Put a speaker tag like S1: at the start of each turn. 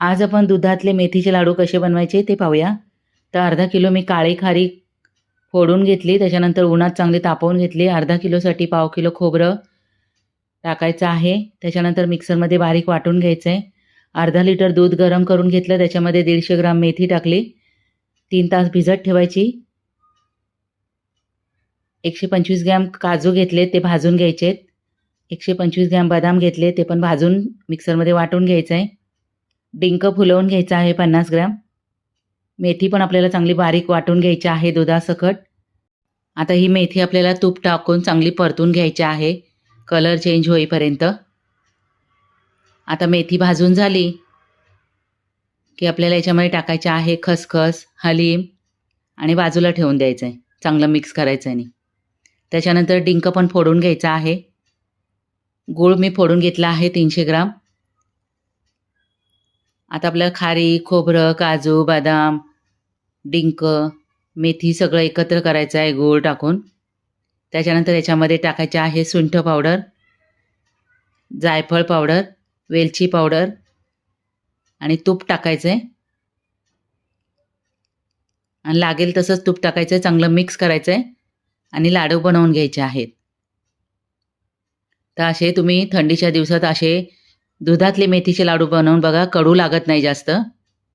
S1: आज आपण दुधातले मेथीचे लाडू कसे बनवायचे ते पाहूया. तर अर्धा किलो मी काळी खारी फोडून घेतली त्याच्यानंतर उन्हात चांगली तापवून घेतली. अर्धा किलोसाठी पाव किलो खोबरं टाकायचं आहे. त्याच्यानंतर मिक्सरमध्ये बारीक वाटून घ्यायचं. आहे अर्धा लिटर दूध गरम करून घेतलं त्याच्यामध्ये दीडशे ग्राम मेथी टाकली. तीन तास भिजत ठेवायची. एकशे पंचवीस ग्रॅम काजू घेतले ते भाजून घ्यायचे आहेत एकशे पंचवीस ग्रॅम बदाम घेतले ते पण भाजून मिक्सरमध्ये वाटून घ्यायचं आहे डिंक फुलवून घ्यायचं आहे पन्नास ग्रॅम. मेथी पण आपल्याला चांगली बारीक वाटून घ्यायची आहे दुधासकट. आता ही मेथी आपल्याला तूप टाकून चांगली परतून घ्यायची आहे. कलर चेंज होईपर्यंत. आता मेथी भाजून झाली की आपल्याला याच्यामध्ये टाकायचे आहे खसखस हलीम आणि बाजूला ठेवून द्यायचं आहे चांगलं मिक्स करायचं आहे त्याच्यानंतर डिंक पण फोडून घ्यायचा आहे. गूळ मी फोडून घेतला आहे तीनशे ग्राम. आता आपलं खारी खोबरं काजू बदाम डिंक मेथी सगळं एकत्र करायचं आहे गूळ टाकून. त्याच्यानंतर याच्यामध्ये टाकायचे आहे सुंठ पावडर जायफळ पावडर वेलची पावडर आणि तूप टाकायचं आहे आणि लागेल तसंच तूप टाकायचं आहे चांगलं मिक्स करायचं आहे आणि लाडू बनवून घ्यायचे आहेत. तर असे तुम्ही थंडीच्या दिवसात असे दुधातले मेथीचे लाडू बनवून बघा कडू लागत नाही जास्त.